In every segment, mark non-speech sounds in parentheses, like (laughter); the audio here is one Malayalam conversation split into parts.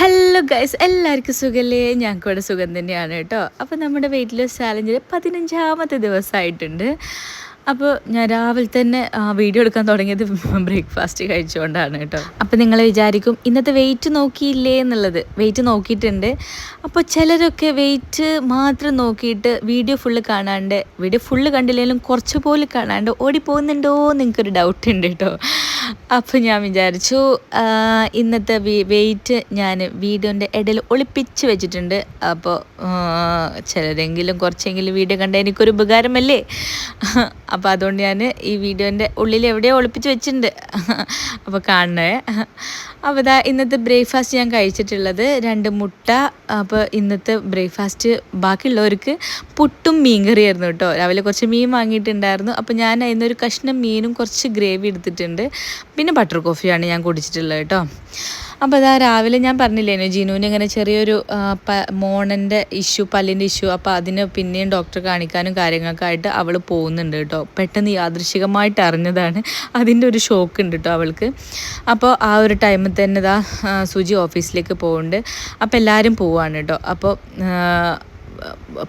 ഹലോ ഗൈസ് എല്ലാവർക്കും സുഖല്ലേ? ഞങ്ങൾക്ക് ഇവിടെ സുഖം തന്നെയാണ് കേട്ടോ. അപ്പോൾ നമ്മുടെ വെയിറ്റ് ലോസ് ചാലഞ്ചിൽ പതിനഞ്ചാമത്തെ ദിവസമായിട്ടുണ്ട്. അപ്പോൾ ഞാൻ രാവിലെ തന്നെ വീഡിയോ എടുക്കാൻ തുടങ്ങിയത് ബ്രേക്ക്ഫാസ്റ്റ് കഴിച്ചുകൊണ്ടാണ് കേട്ടോ. അപ്പോൾ നിങ്ങൾ വിചാരിക്കും ഇന്നത്തെ വെയിറ്റ് നോക്കിയില്ലേ? എന്നുള്ളത്. വെയിറ്റ് നോക്കിയിട്ടുണ്ട്. അപ്പോൾ ചിലരൊക്കെ വെയിറ്റ് മാത്രം നോക്കിയിട്ട് വീഡിയോ ഫുള്ള് കാണാണ്ട് വീഡിയോ ഫുള്ള് കണ്ടില്ലെങ്കിലും കുറച്ച് പോലും കാണാണ്ട് ഓടിപ്പോകുന്നുണ്ടോ എന്ന് എനിക്കൊരു ഡൗട്ട് ഉണ്ട് കേട്ടോ. അപ്പോൾ ഞാൻ വിചാരിച്ചു ഇന്നത്തെ വെയിറ്റ് ഞാൻ വീഡിയോന്റെ ഇടയിൽ ഒളിപ്പിച്ച് വെച്ചിട്ടുണ്ട്. അപ്പോൾ ചിലരെങ്കിലും കുറച്ചെങ്കിലും വീഡിയോ കണ്ട എനിക്കൊരു ഉപകാരമല്ലേ? അപ്പോൾ അതുകൊണ്ട് ഞാൻ ഈ വീഡിയോന്റെ ഉള്ളിൽ എവിടെയോ ഒളിപ്പിച്ച് വെച്ചിട്ടുണ്ട്. അപ്പോൾ കാണണേ. അപ്പോൾ ഇതാ ഇന്നത്തെ ബ്രേക്ക്ഫാസ്റ്റ് ഞാൻ കഴിച്ചിട്ടുള്ളത് രണ്ട് മുട്ട അപ്പോൾ ഇന്നത്തെ ബ്രേക്ക്ഫാസ്റ്റ് ബാക്കിയുള്ളവർക്ക് പുട്ടും മീൻ കറിയായിരുന്നു കേട്ടോ. രാവിലെ കുറച്ച് മീൻ വാങ്ങിയിട്ടുണ്ടായിരുന്നു. അപ്പോൾ ഞാൻ അതിനൊരു കഷ്ണം മീനും കുറച്ച് ഗ്രേവി എടുത്തിട്ടുണ്ട്. പിന്നെ ബട്ടർ കോഫിയാണ് ഞാൻ കുടിച്ചിട്ടുള്ളത് കേട്ടോ. അപ്പോൾ അതാ രാവിലെ ഞാൻ പറഞ്ഞില്ലേനു ജിനുവിന് ഇങ്ങനെ ചെറിയൊരു മോണന്റെ ഇഷ്യൂ പല്ലിന്റെ ഇഷ്യൂ അപ്പോൾ അതിന് പിന്നെയും ഡോക്ടർ കാണിക്കാനും കാര്യങ്ങൾക്കായിട്ട് അവൾ പോകുന്നുണ്ട് കേട്ടോ. പെട്ടെന്ന് യാദൃശികമായിട്ട് അറിഞ്ഞതാണ്. അതിന്റെ ഒരു ഷോക്ക് ഉണ്ട് കേട്ടോ അവൾക്ക്. അപ്പോൾ ആ ഒരു ടൈമിൽ തന്നെ ഇതാ സുജി ഓഫീസിലേക്ക് പോകുന്നുണ്ട് അപ്പോൾ എല്ലാവരും പോവാണ് കേട്ടോ. അപ്പോൾ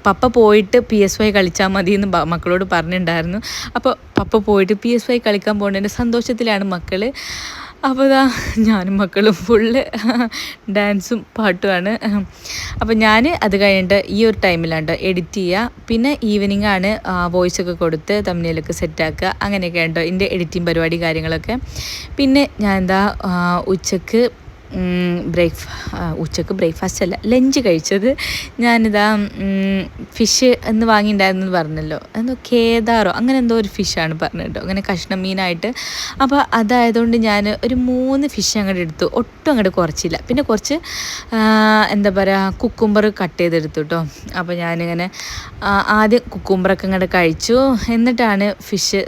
പപ്പ പോയിട്ട് പി എസ് വൈ കളിച്ചാൽ മതി എന്ന് മക്കളോട് പറഞ്ഞിട്ടുണ്ടായിരുന്നു അപ്പോൾ പപ്പ പോയിട്ട് പി എസ് വൈ കളിക്കാൻ പോകുന്നതിന്റെ സന്തോഷത്തിലാണ് മക്കൾ അപ്പോൾ ഇതാ ഞാനും മക്കളും ഫുള്ള് ഡാൻസും പാട്ടുമാണ്. അപ്പോൾ ഞാൻ അത് കഴിഞ്ഞിട്ട് ഈ ഒരു ടൈമിലാണ് എഡിറ്റ് ചെയ്യുക. പിന്നെ ഈവനിങ് ആണ് വോയിസ് ഒക്കെ കൊടുത്ത് തമ്മിലൊക്കെ സെറ്റാക്കുക അങ്ങനെയൊക്കെ ഉണ്ടോ എന്റെ എഡിറ്റിംഗ് പരിപാടി കാര്യങ്ങളൊക്കെ. പിന്നെ ഞാൻ എന്താ ഉച്ചയ്ക്ക് ബ്രേക്ക് ഉച്ചയ്ക്ക് ബ്രേക്ക്ഫാസ്റ്റ് അല്ല ലഞ്ച് കഴിച്ചത് ഞാനിതാ ഫിഷ് എന്ന് വാങ്ങിയിട്ടുണ്ടായിരുന്നു പറഞ്ഞല്ലോ. എന്തോ കേദാറോ അങ്ങനെ എന്തോ ഒരു ഫിഷാണ് പറഞ്ഞത് കേട്ടോ അങ്ങനെ കഷ്ണം മീനായിട്ട് അപ്പോൾ അതായതുകൊണ്ട് ഞാൻ ഒരു മൂന്ന് ഫിഷ് അങ്ങോട്ട് എടുത്തു. ഒട്ടും അങ്ങോട്ട് കുറച്ചില്ല. പിന്നെ കുറച്ച് എന്താ പറയുക കുക്കുംബർ കട്ട് ചെയ്തെടുത്തു കേട്ടോ അപ്പോൾ ഞാനിങ്ങനെ ആദ്യം കുക്കുംബറൊക്കെ അങ്ങോട്ട് കഴിച്ചു. എന്നിട്ടാണ് ഫിഷ്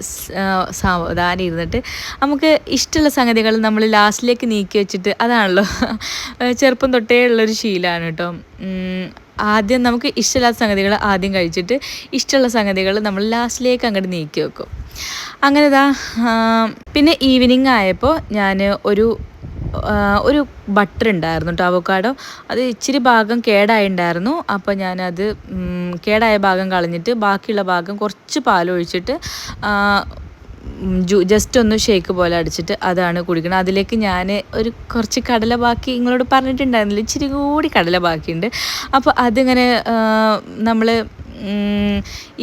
സാവധാനം ഇരുന്നിട്ട് നമുക്ക് ഇഷ്ടമുള്ള സംഗതികൾ നമ്മൾ ലാസ്റ്റിലേക്ക് നീക്കി വെച്ചിട്ട് അതാണല്ലോ ചെറുപ്പം തൊട്ടേ ഉള്ളൊരു ശീലമാണ് കേട്ടോ ആദ്യം നമുക്ക് ഇഷ്ടമില്ലാത്ത സംഗതികൾ ആദ്യം കഴിച്ചിട്ട് ഇഷ്ടമുള്ള സംഗതികൾ നമ്മൾ ലാസ്റ്റിലേക്ക് അങ്ങോട്ട് നീക്കി വെക്കും. അങ്ങനെ ഇതാ പിന്നെ ഈവനിങ് ആയപ്പോൾ ഞാൻ ഒരു ഒരു ബട്ടർ ഉണ്ടായിരുന്നു കേട്ടോ അവക്കാടോ അത് ഇച്ചിരി ഭാഗം കേടായിട്ടുണ്ടായിരുന്നു അപ്പോൾ ഞാനത് കേടായ ഭാഗം കളഞ്ഞിട്ട് ബാക്കിയുള്ള ഭാഗം കുറച്ച് പാലൊഴിച്ചിട്ട് ജസ്റ്റ് ഒന്ന് ഷേക്ക് പോലെ അടിച്ചിട്ട് അതാണ് കുടിക്കുന്നത് അതിലേക്ക് ഞാൻ ഒരു കുറച്ച് കടല ബാക്കി നിങ്ങളോട് പറഞ്ഞിട്ടുണ്ടായിരുന്നില്ല. ഇച്ചിരി കൂടി കടല ബാക്കിയുണ്ട്. അപ്പോൾ അതിങ്ങനെ നമ്മൾ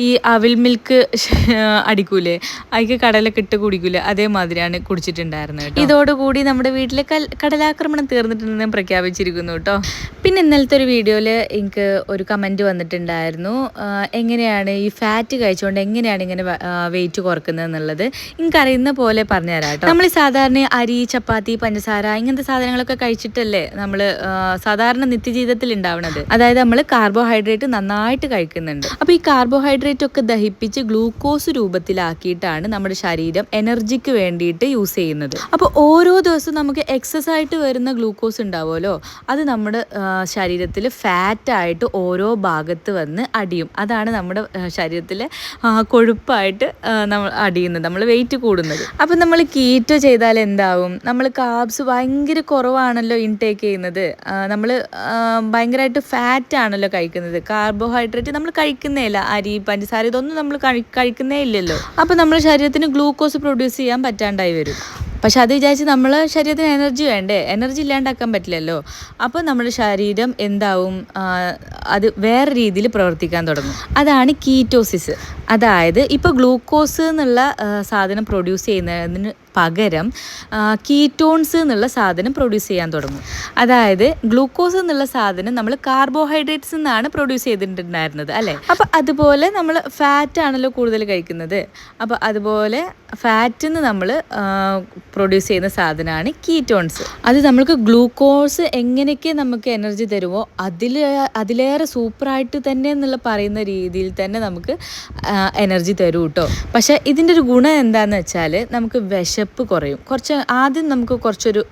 ഈ അവിൽ മിൽക്ക് (laughs) അടിക്കൂലേ? അതിക്ക് കടലൊക്കെ ഇട്ട് കുടിക്കൂലേ? അതേമാതിരിയാണ് കുടിച്ചിട്ടുണ്ടായിരുന്നത്. ഇതോടുകൂടി നമ്മുടെ വീട്ടിലെ കടലാക്രമണം തീർന്നിട്ടുണ്ടെന്ന് പ്രഖ്യാപിച്ചിരിക്കുന്നു കേട്ടോ. പിന്നെ ഇന്നലത്തെ ഒരു വീഡിയോയിൽ എനിക്ക് ഒരു കമന്റ് വന്നിട്ടുണ്ടായിരുന്നു. എങ്ങനെയാണ് ഈ ഫാറ്റ് കഴിച്ചുകൊണ്ട് എങ്ങനെയാണ് ഇങ്ങനെ വെയിറ്റ് കുറക്കുന്നത് എന്നുള്ളത്. എനിക്കറിയുന്ന പോലെ പറഞ്ഞുതരാം കേട്ടോ. നമ്മൾ സാധാരണ അരി ചപ്പാത്തി പഞ്ചസാര ഇങ്ങനത്തെ സാധനങ്ങളൊക്കെ കഴിച്ചിട്ടല്ലേ നമ്മൾ സാധാരണ നിത്യജീവിതത്തിൽ ഉണ്ടാവുന്നത് അതായത് നമ്മൾ കാർബോഹൈഡ്രേറ്റ് നന്നായിട്ട് കഴിക്കുന്നുണ്ട്. അപ്പോൾ ഈ കാർബോഹൈഡ്രേറ്റ് ഒക്കെ ദഹിപ്പിച്ച് ഗ്ലൂക്കോസ് രൂപത്തിലാക്കിയിട്ടാണ് നമ്മുടെ ശരീരം എനർജിക്ക് വേണ്ടിയിട്ട് യൂസ് ചെയ്യുന്നത്. അപ്പോൾ ഓരോ ദിവസവും നമുക്ക് എക്സസ് ആയിട്ട് വരുന്ന ഗ്ലൂക്കോസ് ഉണ്ടാവുമല്ലോ? അത് നമ്മുടെ ശരീരത്തിൽ ഫാറ്റായിട്ട് ഓരോ ഭാഗത്ത് വന്ന് അടിയും. അതാണ് നമ്മുടെ ശരീരത്തിൽ കൊഴുപ്പായിട്ട് നമ്മൾ അടിയുന്നത് നമ്മൾ വെയിറ്റ് കൂടുന്നത്. അപ്പം നമ്മൾ കീറ്റോ ചെയ്താൽ എന്താവും? നമ്മൾ കാബ്സ് ഭയങ്കര കുറവാണല്ലോ ഇൻടേക്ക് ചെയ്യുന്നത്. നമ്മൾ ഭയങ്കരമായിട്ട് ഫാറ്റ് ആണല്ലോ കഴിക്കുന്നത്. കാർബോഹൈഡ്രേറ്റ് നമ്മൾ കഴിക്കുന്നേ ഇല്ല അരി പഞ്ചസാര ഇതൊന്നും നമ്മൾ കഴിക്കുന്നേ ഇല്ലല്ലോ അപ്പോൾ നമ്മുടെ ശരീരത്തിന് ഗ്ലൂക്കോസ് പ്രൊഡ്യൂസ് ചെയ്യാൻ പറ്റാണ്ടായി വരും. പക്ഷെ അത് വിചാരിച്ച് നമ്മൾ ശരീരത്തിന് എനർജി വേണ്ടേ? എനർജി ഇല്ലാണ്ടാക്കാൻ പറ്റില്ലല്ലോ. അപ്പോൾ നമ്മുടെ ശരീരം എന്താവും? അത് വേറെ രീതിയിൽ പ്രവർത്തിക്കാൻ തുടങ്ങും. അതാണ് കീറ്റോസിസ് അതായത് ഇപ്പോൾ ഗ്ലൂക്കോസ് എന്നുള്ള സാധനം പ്രൊഡ്യൂസ് ചെയ്യുന്നതിന് പകരം കീറ്റോൺസ് എന്നുള്ള സാധനം പ്രൊഡ്യൂസ് ചെയ്യാൻ തുടങ്ങും. അതായത് ഗ്ലൂക്കോസ് എന്നുള്ള സാധനം നമ്മൾ കാർബോഹൈഡ്രേറ്റ്സ് നിന്നാണ് പ്രൊഡ്യൂസ് ചെയ്തിട്ടുണ്ടായിരുന്നത് അല്ലേ? അപ്പോൾ അതുപോലെ നമ്മൾ ഫാറ്റ് ആണല്ലോ കൂടുതൽ കഴിക്കുന്നത്. അപ്പോൾ അതുപോലെ ഫാറ്റിൽ നമ്മൾ പ്രൊഡ്യൂസ് ചെയ്യുന്ന സാധനമാണ് കീറ്റോൺസ് അത് നമ്മൾക്ക് ഗ്ലൂക്കോസ് എങ്ങനെയൊക്കെ നമുക്ക് എനർജി തരുമോ അതിൽ അതിലേറെ സൂപ്പറായിട്ട് തന്നെ എന്നുള്ള പറയുന്ന രീതിയിൽ തന്നെ നമുക്ക് എനർജി തരും കേട്ടോ പക്ഷേ ഇതിന്റെ ഒരു ഗുണം എന്താണെന്ന് വെച്ചാൽ നമുക്ക് വിശപ്പ് കുറയും. കുറച്ച് ആദ്യം നമുക്ക് കുറച്ചൊരു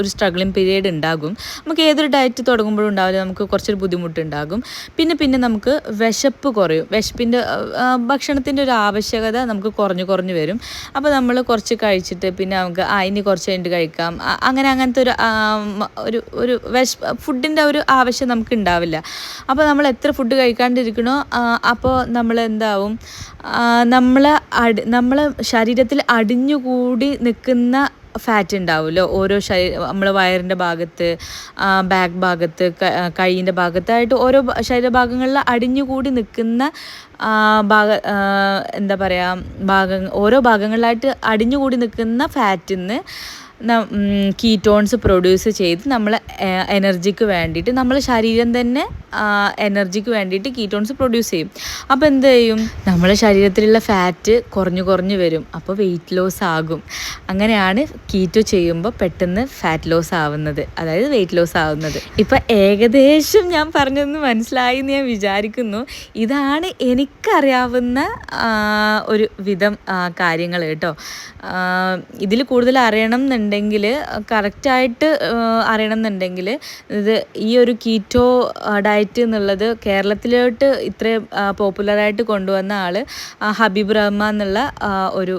ഒരു സ്ട്രഗ്ലിംഗ് പീരീഡ് ഉണ്ടാകും. നമുക്ക് ഏതൊരു ഡയറ്റ് തുടങ്ങുമ്പോഴും ഉണ്ടാവില്ല നമുക്ക് കുറച്ചൊരു ബുദ്ധിമുട്ടുണ്ടാകും പിന്നെ പിന്നെ നമുക്ക് വിശപ്പ് കുറയും. വിശപ്പിന്റെ ഭക്ഷണത്തിന്റെ ഒരു ആവശ്യകത നമുക്ക് കുറഞ്ഞു കുറഞ്ഞു വരും. അപ്പോൾ നമ്മൾ കുറച്ച് കഴിച്ചിട്ട് പിന്നെ നമുക്ക് ആ ഇനി കുറച്ച് കഴിഞ്ഞിട്ട് കഴിക്കാം. അങ്ങനെ അങ്ങനത്തെ ഒരു ഒരു ഒരു വിശ ഫുഡിന്റെ ഒരു ആവശ്യം നമുക്ക് ഉണ്ടാവില്ല. അപ്പോൾ നമ്മൾ എത്ര ഫുഡ് കഴിക്കാണ്ടിരിക്കണോ അപ്പോൾ നമ്മൾ എന്താവും നമ്മൾ അടി നമ്മൾ ശരീരത്തിൽ അടിഞ്ഞുകൂടി നിൽക്കുന്ന ഫാറ്റ് ഉണ്ടാവുമല്ലോ ഓരോ ശരീര നമ്മൾ വയറിന്റെ ഭാഗത്ത് ബാക്ക് ഭാഗത്ത് കൈയിന്റെ ഭാഗത്തായിട്ട് ഓരോ ശരീരഭാഗങ്ങളിൽ അടിഞ്ഞുകൂടി നിൽക്കുന്ന ഭാഗ എന്താ പറയുക ഭാഗം ഓരോ ഭാഗങ്ങളിലായിട്ട് അടിഞ്ഞുകൂടി നിൽക്കുന്ന ഫാറ്റിൽ നിന്ന് കീറ്റോൺസ് പ്രൊഡ്യൂസ് ചെയ്ത് നമ്മൾ എനർജിക്ക് വേണ്ടിയിട്ട് നമ്മൾ ശരീരം തന്നെ എനർജിക്ക് വേണ്ടിയിട്ട് കീറ്റോൺസ് പ്രൊഡ്യൂസ് ചെയ്യും. അപ്പോൾ എന്ത് ചെയ്യും? നമ്മളെ ശരീരത്തിലുള്ള ഫാറ്റ് കുറഞ്ഞു കുറഞ്ഞു വരും. അപ്പോൾ വെയിറ്റ് ലോസ് ആകും. അങ്ങനെയാണ് കീറ്റോ ചെയ്യുമ്പോൾ പെട്ടെന്ന് ഫാറ്റ് ലോസ് ആവുന്നത്. അതായത് വെയിറ്റ് ലോസ് ആവുന്നത്. ഇപ്പം ഏകദേശം ഞാൻ പറഞ്ഞതെന്ന് മനസ്സിലായി എന്ന് ഞാൻ വിചാരിക്കുന്നു. ഇതാണ് എനിക്കറിയാവുന്ന ഒരു വിധം കാര്യങ്ങൾ കേട്ടോ. ഇതിൽ കൂടുതൽ അറിയണം എന്നുണ്ടെങ്കിൽ കറക്റ്റായിട്ട് അറിയണം എന്നുണ്ടെങ്കിൽ ഇത് ഈ ഒരു കീറ്റോ ഡയറ്റ് എന്നുള്ളത് കേരളത്തിലോട്ട് ഇത്രയും പോപ്പുലറായിട്ട് കൊണ്ടുവന്ന ആൾ ഹബീബ് റഹ്മാൻ എന്നുള്ള ഒരു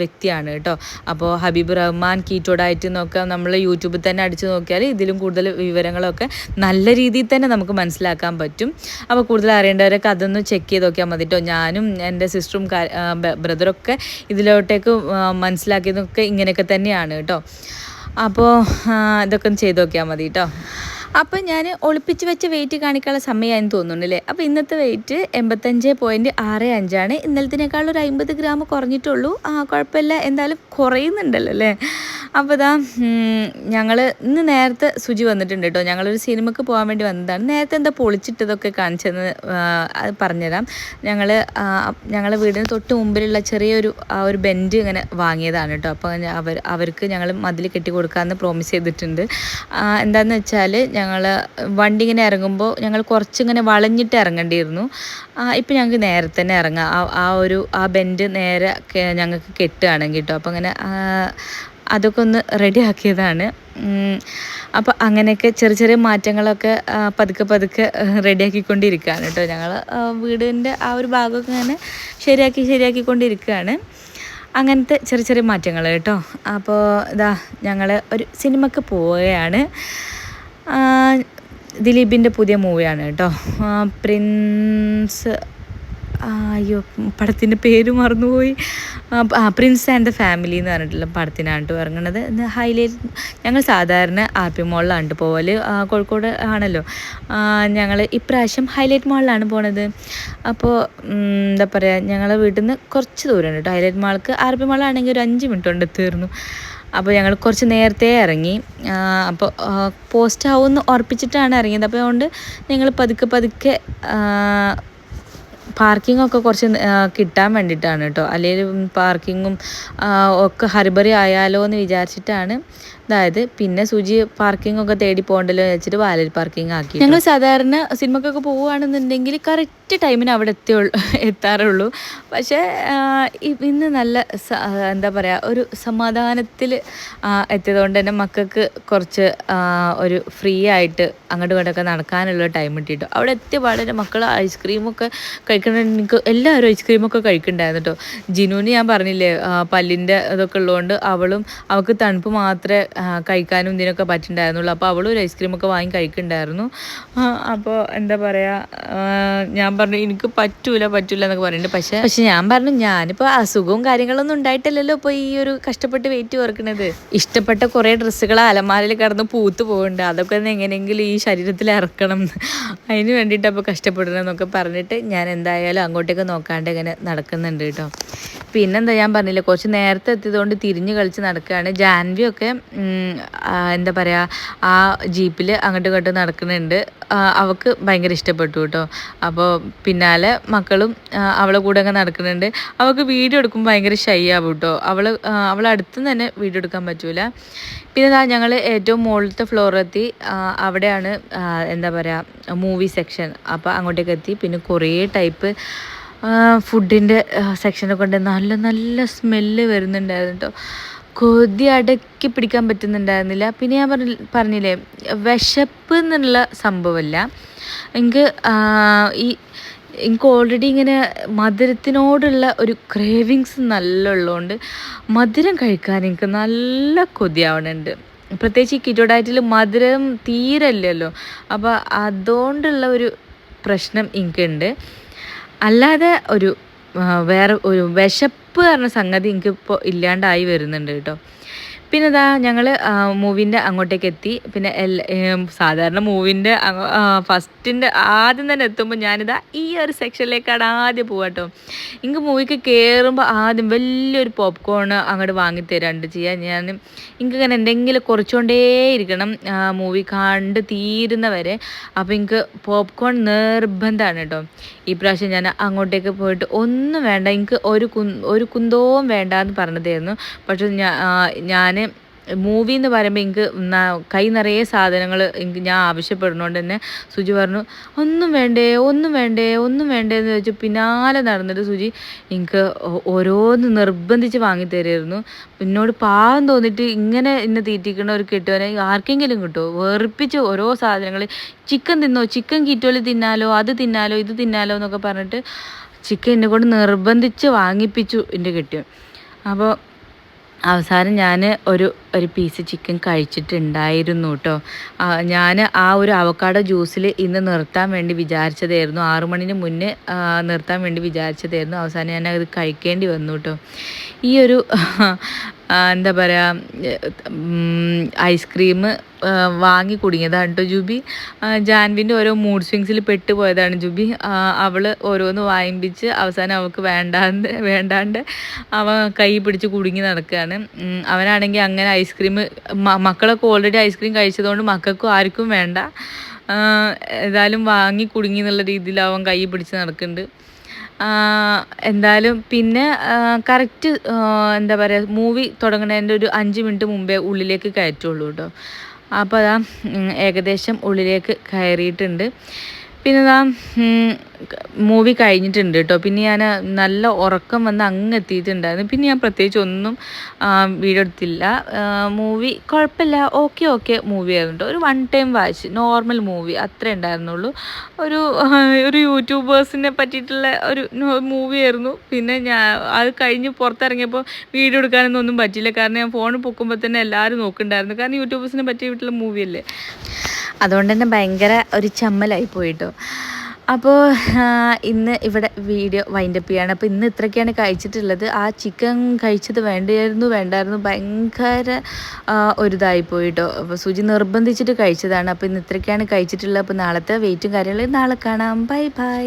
വ്യക്തിയാണ് കേട്ടോ. അപ്പോൾ ഹബീബ് റഹ്മാൻ കീറ്റോ ഡയറ്റ് എന്നൊക്കെ നമ്മൾ യൂട്യൂബിൽ തന്നെ അടിച്ചു നോക്കിയാൽ ഇതിലും കൂടുതൽ വിവരങ്ങളൊക്കെ നല്ല രീതിയിൽ തന്നെ നമുക്ക് മനസ്സിലാക്കാൻ പറ്റും. അപ്പോൾ കൂടുതൽ അറിയേണ്ടവരൊക്കെ അതൊന്ന് ചെക്ക് ചെയ്ത് നോക്കിയാൽ മതി കേട്ടോ. ഞാനും എന്റെ സിസ്റ്ററും ബ്രദറൊക്കെ ഇതിലോട്ടേക്ക് മനസ്സിലാക്കിയതൊക്കെ ഇങ്ങനെയൊക്കെ തന്നെയാണ് കേട്ടോ. അപ്പോൾ ഇതൊക്കെ ഒന്ന് ചെയ്ത് നോക്കിയാൽ മതി കേട്ടോ അപ്പം ഞാൻ ഒളിപ്പിച്ച് വെച്ച വെയിറ്റ് കാണിക്കാനുള്ള സമയമായെന്ന് തോന്നുന്നുണ്ടല്ലേ? അപ്പോൾ ഇന്നത്തെ വെയിറ്റ് എൺപത്തഞ്ച് പോയിന്റ് ആറ് അഞ്ചാണ് ഇന്നലത്തിനേക്കാൾ ഒരു അമ്പത് ഗ്രാം കുറഞ്ഞിട്ടുള്ളൂ. ആ കുഴപ്പമില്ല. എന്തായാലും കുറയുന്നുണ്ടല്ലോ അല്ലേ? അപ്പോൾ ഇതാ ഞങ്ങൾ ഇന്ന് നേരത്തെ സുജി വന്നിട്ടുണ്ട് കേട്ടോ ഞങ്ങളൊരു സിനിമക്ക് പോകാൻ വേണ്ടി വന്നതാണ്. നേരത്തെ എന്താ പൊളിച്ചിട്ടതൊക്കെ കാണിച്ചെന്ന് അത് പറഞ്ഞുതരാം. ഞങ്ങൾ ഞങ്ങളുടെ വീടിന് തൊട്ട് മുമ്പിലുള്ള ചെറിയൊരു ആ ഒരു ബെൻഡ് ഇങ്ങനെ വാങ്ങിയതാണ് കേട്ടോ അപ്പോൾ അവർ അവർക്ക് ഞങ്ങൾ മതിൽ കെട്ടി കൊടുക്കാമെന്ന് പ്രോമിസ് ചെയ്തിട്ടുണ്ട്. എന്താണെന്ന് വെച്ചാൽ ഞങ്ങൾ വണ്ടി ഇങ്ങനെ ഇറങ്ങുമ്പോൾ ഞങ്ങൾ കുറച്ചിങ്ങനെ വളഞ്ഞിട്ട് ഇറങ്ങേണ്ടിയിരുന്നു. ഇപ്പം ഞങ്ങൾക്ക് നേരെ തന്നെ ഇറങ്ങാം. ആ ഒരു ആ ബെൻഡ് നേരെ ഞങ്ങൾക്ക് കെട്ടുകയാണെങ്കിൽ കേട്ടോ അപ്പോൾ അങ്ങനെ അതൊക്കെ ഒന്ന് റെഡി ആക്കിയതാണ് അപ്പോൾ അങ്ങനെയൊക്കെ ചെറിയ ചെറിയ മാറ്റങ്ങളൊക്കെ പതുക്കെ പതുക്കെ റെഡിയാക്കിക്കൊണ്ടിരിക്കുകയാണ് കേട്ടോ ഞങ്ങൾ വീടിന്റെ ആ ഒരു ഭാഗമൊക്കെ ഇങ്ങനെ ശരിയാക്കി ശരിയാക്കിക്കൊണ്ടിരിക്കുകയാണ്. അങ്ങനത്തെ ചെറിയ ചെറിയ മാറ്റങ്ങൾ കേട്ടോ. അപ്പോൾ ഇതാ ഞങ്ങൾ ഒരു സിനിമക്ക് പോവുകയാണ്. ദിലീപിന്റെ പുതിയ മൂവിയാണ് കേട്ടോ. പ്രിൻസ് അയ്യോ പടത്തിന്റെ പേര് മറന്നുപോയി. പ്രിൻസ് ആൻഡ് ദ ഫാമിലി എന്ന് പറഞ്ഞിട്ടുള്ള പടത്തിനാണ് ഇറങ്ങുന്നത് ഹൈലൈറ്റ് ഞങ്ങൾ സാധാരണ ആർ പി മോളിലാണ് പോവൽ. കോഴിക്കോട് ആണല്ലോ. ഞങ്ങൾ ഇപ്രാവശ്യം ഹൈലൈറ്റ് മാളിലാണ് പോണത്. അപ്പോൾ എന്താ പറയുക ഞങ്ങളെ വീട്ടിൽ നിന്ന് കുറച്ച് ദൂരമുണ്ട് കേട്ടോ ഹൈലൈറ്റ് മാൾക്ക് ആർ പി മാളാണെങ്കിൽ ഒരു അഞ്ച് മിനിറ്റ് കൊണ്ട് തീർന്നു അപ്പോൾ ഞങ്ങൾ കുറച്ച് നേരത്തെ ഇറങ്ങി. അപ്പോൾ പോസ്റ്റ് ആവുമെന്ന് ഉറപ്പിച്ചിട്ടാണ് ഇറങ്ങിയത്. അപ്പോൾ അതുകൊണ്ട് ഞങ്ങൾ പതുക്കെ പതുക്കെ പാർക്കിംഗ് ഒക്കെ കുറച്ച് കിട്ടാൻ വേണ്ടിയിട്ടാണ് കേട്ടോ. അല്ലെങ്കിൽ പാർക്കിങ്ങും ഒക്കെ ഹരിബറി ആയാലോ എന്ന് വിചാരിച്ചിട്ടാണ് അതായത് പിന്നെ സുജി പാർക്കിംഗ് ഒക്കെ തേടി പോകണ്ടല്ലോ വെച്ചിട്ട് വാലൽ പാർക്കിംഗ് ആക്കി ഞങ്ങൾ സാധാരണ സിനിമക്കൊക്കെ പോവുകയാണെന്നുണ്ടെങ്കിൽ കറക്റ്റ് ടൈമിന് അവിടെ എത്തിയുള്ളൂ എത്താറുള്ളൂ. പക്ഷേ ഇന്ന് നല്ല എന്താ പറയുക ഒരു സമാധാനത്തിൽ എത്തിയതുകൊണ്ട് തന്നെ മക്കൾക്ക് കുറച്ച് ഒരു ഫ്രീ ആയിട്ട് അങ്ങോട്ടും ഇങ്ങോട്ടൊക്കെ നടക്കാനുള്ള ടൈം കിട്ടിയിട്ടു. അവിടെ എത്തിയ പാടെ മക്കൾ ഐസ്ക്രീമൊക്കെ കഴിക്കണ എനിക്ക് എല്ലാവരും ഐസ്ക്രീമൊക്കെ കഴിക്കണ്ടായിരുന്നു കേട്ടോ. ജിനുവിന് ഞാൻ പറഞ്ഞില്ലേ പല്ലിന്റെ ഇതൊക്കെ ഉള്ളതുകൊണ്ട് അവളും അവൾക്ക് തണുപ്പ് മാത്രമേ കഴിക്കാനും ഇതിനൊക്കെ പറ്റുന്നുണ്ടായിരുന്നുള്ളൂ അപ്പോൾ അവളും ഒരു ഐസ്ക്രീമൊക്കെ വാങ്ങി കഴിക്കുന്നുണ്ടായിരുന്നു അപ്പോൾ എന്താ പറയുക ഞാൻ പറഞ്ഞു എനിക്ക് പറ്റൂല പറ്റൂല എന്നൊക്കെ പറയുന്നുണ്ട് പക്ഷേ പക്ഷെ ഞാൻ പറഞ്ഞു ഞാനിപ്പോൾ അസുഖവും കാര്യങ്ങളൊന്നും ഉണ്ടായിട്ടില്ലല്ലോ ഇപ്പോൾ ഈ ഒരു കഷ്ടപ്പെട്ട് വെയിറ്റ് കുറക്കുന്നത് ഇഷ്ടപ്പെട്ട കുറേ ഡ്രസ്സുകൾ അലമാരയിൽ കിടന്ന് പൂത്ത് പോകുന്നുണ്ട് അതൊക്കെ ഒന്ന് എങ്ങനെയെങ്കിലും ഈ ശരീരത്തിൽ ഇറക്കണം. അതിന് വേണ്ടിയിട്ട് അപ്പോൾ കഷ്ടപ്പെടണം എന്നൊക്കെ പറഞ്ഞിട്ട് ഞാൻ എന്തായാലും അങ്ങോട്ടേക്ക് നോക്കാണ്ട് ഇങ്ങനെ നടക്കുന്നുണ്ട് കേട്ടോ. പിന്നെന്താ ഞാൻ പറഞ്ഞില്ല കുറച്ച് നേരത്തെ എത്തിയതുകൊണ്ട് തിരിഞ്ഞ് കളിച്ച് നടക്കുകയാണ് ജാൻവി ഒക്കെ എന്താ പറയുക ആ ജീപ്പിൽ അങ്ങോട്ടും ഇങ്ങോട്ടും നടക്കുന്നുണ്ട്. അവൾക്ക് ഭയങ്കര ഇഷ്ടപ്പെട്ടു കേട്ടോ. അപ്പോൾ പിന്നാലെ മക്കളും അവളെ കൂടെ അങ്ങ് നടക്കുന്നുണ്ട്. അവൾക്ക് വീഡിയോ എടുക്കുമ്പോൾ ഭയങ്കര ഷൈ ആവും കേട്ടോ. അവൾ അവളെ അടുത്തുനിന്ന് തന്നെ വീഡിയോ എടുക്കാൻ പറ്റൂല. പിന്നെ ദാ ഞങ്ങൾ ഏറ്റവും മുകളിലത്തെ ഫ്ലോറെത്തി അവിടെയാണ് എന്താ പറയുക മൂവി സെക്ഷൻ അപ്പോൾ അങ്ങോട്ടേക്ക് എത്തി. പിന്നെ കുറേ ടൈപ്പ് ഫുഡിന്റെ സെക്ഷനൊക്കെ ഉണ്ട്. നല്ല നല്ല സ്മെല്ല് വരുന്നുണ്ടായിരുന്നു കേട്ടോ. കൊതി അടക്കി പിടിക്കാൻ പറ്റുന്നുണ്ടായിരുന്നില്ല. പിന്നെ ഞാൻ പറഞ്ഞ പറഞ്ഞില്ലേ വിശപ്പ് എന്നുള്ള സംഭവമല്ല എനിക്ക് ഈ എനിക്ക് ഓൾറെഡി ഇങ്ങനെ മധുരത്തിനോടുള്ള ഒരു ക്രേവിങ്സ് നല്ല ഉള്ളതുകൊണ്ട് മധുരം കഴിക്കാൻ എനിക്ക് നല്ല കൊതിയാവണുണ്ട്. പ്രത്യേകിച്ച് ഈ കിറ്റോ ഡയറ്റിൽ മധുരം തീരല്ലല്ലോ. അപ്പോൾ അതുകൊണ്ടുള്ള ഒരു പ്രശ്നം എനിക്കുണ്ട്. അല്ലാതെ ഒരു വേറെ ഒരു വിശപ്പ് പറഞ്ഞ സംഗതി എനിക്ക് ഇപ്പോൾ ഇല്ലാണ്ടായി വരുന്നുണ്ട് കേട്ടോ. പിന്നെ ഇതാ ഞങ്ങൾ മൂവിന്റെ അങ്ങോട്ടേക്ക് എത്തി. പിന്നെ സാധാരണ മൂവിന്റെ ഫസ്റ്റിന്റെ ആദ്യം തന്നെ എത്തുമ്പോൾ ഞാനിതാ ഈ ഒരു സെക്ഷനിലേക്കാണ് ആദ്യം പോവാട്ടോ എനിക്ക് മൂവിക്ക് കയറുമ്പോൾ ആദ്യം വലിയൊരു പോപ്കോൺ അങ്ങോട്ട് വാങ്ങി വാങ്ങിത്തരാണ്ട് ചെയ്യാൻ ഞാൻ എനിക്കിങ്ങനെ എന്തെങ്കിലും കുറച്ചുകൊണ്ടേ ഇരിക്കണം മൂവി കണ്ട് തീരുന്നവരെ അപ്പോൾ എനിക്ക് പോപ്കോൺ നിർബന്ധമാണ് കേട്ടോ ഈ പ്രാവശ്യം ഞാൻ അങ്ങോട്ടേക്ക് പോയിട്ട് ഒന്നും വേണ്ട എനിക്ക് ഒരു കു ഒരു കുന്തവും വേണ്ട എന്ന് പറഞ്ഞതായിരുന്നു. പക്ഷെ ഞാൻ മൂവി എന്ന് പറയുമ്പോൾ എനിക്ക് കൈ നിറയെ സാധനങ്ങൾ എനിക്ക് ഞാൻ ആവശ്യപ്പെടുന്നതുകൊണ്ട് തന്നെ സുജി പറഞ്ഞു ഒന്നും വേണ്ടേ ഒന്നും വേണ്ടേ ഒന്നും വേണ്ടേ എന്ന് ചോദിച്ചു പിന്നാലെ നടന്നിട്ട് സുജി എനിക്ക് ഓരോന്ന് നിർബന്ധിച്ച് വാങ്ങി തരുമായിരുന്നു എന്നോട് പാവം തോന്നിയിട്ട് ഇങ്ങനെ എന്നെ തീറ്റിക്കുന്ന ഒരു കിട്ടുവാനെ ആർക്കെങ്കിലും കിട്ടുമോ വെറുപ്പിച്ച് ഓരോ സാധനങ്ങൾ ചിക്കൻ തിന്നോ? ചിക്കൻ കിറ്റോലി തിന്നാലോ? അത് തിന്നാലോ? ഇത് തിന്നാലോ? എന്നൊക്കെ പറഞ്ഞിട്ട് ചിക്കൻ എന്നെ കൊണ്ട് നിർബന്ധിച്ച് വാങ്ങിപ്പിച്ചു എന്റെ കിട്ടിയ അപ്പോൾ അവസാനം ഞാൻ ഒരു ഒരു പീസ് ചിക്കൻ കഴിച്ചിട്ടുണ്ടായിരുന്നു കേട്ടോ ഞാൻ ആ ഒരു അവക്കാടോ ജ്യൂസിൽ ഇന്ന് നിർത്താൻ വേണ്ടി വിചാരിച്ചതായിരുന്നു. ആറു മണിന് മുന്നേ നിർത്താൻ വേണ്ടി വിചാരിച്ചതായിരുന്നു. അവസാനം ഞാൻ അത് കഴിക്കേണ്ടി വന്നു കേട്ടോ ഈ ഒരു എന്താ പറയുക ഐസ്ക്രീം വാങ്ങി കുടുങ്ങിയതാണ് കേട്ടോ ജൂബി. ജാൻവിന്റെ ഓരോ മൂഡ് സ്വിങ്സിൽ പെട്ടുപോയതാണ് ജൂബി. അവൾ ഓരോന്ന് വാങ്ങിപ്പിച്ച് അവസാനം അവൾക്ക് വേണ്ടാണ്ട് വേണ്ടാണ്ട് അവ കൈ പിടിച്ച് കുടുങ്ങി നടക്കുകയാണ് അവനാണെങ്കിൽ അങ്ങനെ ഐസ്ക്രീം മക്കളൊക്കെ ഓൾറെഡി ഐസ്ക്രീം കഴിച്ചതുകൊണ്ട് മക്കൾക്കും ആർക്കും വേണ്ട. ഏതായാലും വാങ്ങി കുടുങ്ങി എന്നുള്ള രീതിയിൽ അവൻ കൈ പിടിച്ച് നടക്കുന്നുണ്ട് എന്തായാലും പിന്നെ കറക്റ്റ് എന്താ പറയുക മൂവി തുടങ്ങുന്നതിന്റെ ഒരു അഞ്ച് മിനിറ്റ് മുമ്പേ ഉള്ളിലേക്ക് കയറ്റുള്ളൂ കേട്ടോ അപ്പോൾ അതാ ഏകദേശം ഉള്ളിലേക്ക് കയറിയിട്ടുണ്ട്. പിന്നെ ഇതാ മൂവി കഴിഞ്ഞിട്ടുണ്ട് കേട്ടോ പിന്നെ ഞാൻ നല്ല ഉറക്കം വന്ന് അങ്ങ് എത്തിയിട്ടുണ്ടായിരുന്നു പിന്നെ ഞാൻ പ്രത്യേകിച്ച് ഒന്നും വീഡിയോ എടുത്തില്ല. മൂവി കുഴപ്പമില്ല ഓക്കെ ഓക്കെ മൂവി ആയിരുന്നു കേട്ടോ ഒരു one time watch normal movie അത്രേ ഉണ്ടായിരുന്നുള്ളൂ. ഒരു ഒരു യൂട്യൂബേഴ്സിനെ പറ്റിയിട്ടുള്ള ഒരു മൂവി ആയിരുന്നു. പിന്നെ ഞാൻ അത് കഴിഞ്ഞ് പുറത്തിറങ്ങിയപ്പോൾ വീഡിയോ എടുക്കാനൊന്നും ഒന്നും പറ്റിയില്ല. കാരണം ഞാൻ ഫോൺ പൊക്കുമ്പോൾ തന്നെ എല്ലാവരും നോക്കുന്നുണ്ടായിരുന്നു. കാരണം യൂട്യൂബേഴ്സിനെ പറ്റിയിട്ടുള്ള മൂവിയല്ലേ അതുകൊണ്ട് തന്നെ ഭയങ്കര ഒരു ചമ്മലായി പോയിട്ടോ. അപ്പോൾ ഇന്ന് ഇവിടെ വീഡിയോ വൈൻഡപ്പ് ചെയ്യാണ്. അപ്പോൾ ഇന്ന് ഇത്രയൊക്കെയാണ് കഴിച്ചിട്ടുള്ളത്. ആ ചിക്കൻ കഴിച്ചത് വേണ്ടായിരുന്നു വേണ്ടായിരുന്നു ഭയങ്കര ഒരിതായിപ്പോയിട്ടോ അപ്പോൾ സുജി നിർബന്ധിച്ചിട്ട് കഴിച്ചതാണ്. അപ്പോൾ ഇന്ന് ഇത്രയൊക്കെയാണ് കഴിച്ചിട്ടുള്ളത്. അപ്പോൾ നാളത്തെ വെയിറ്റും കാര്യങ്ങളും നാളെ കാണാം. Bye bye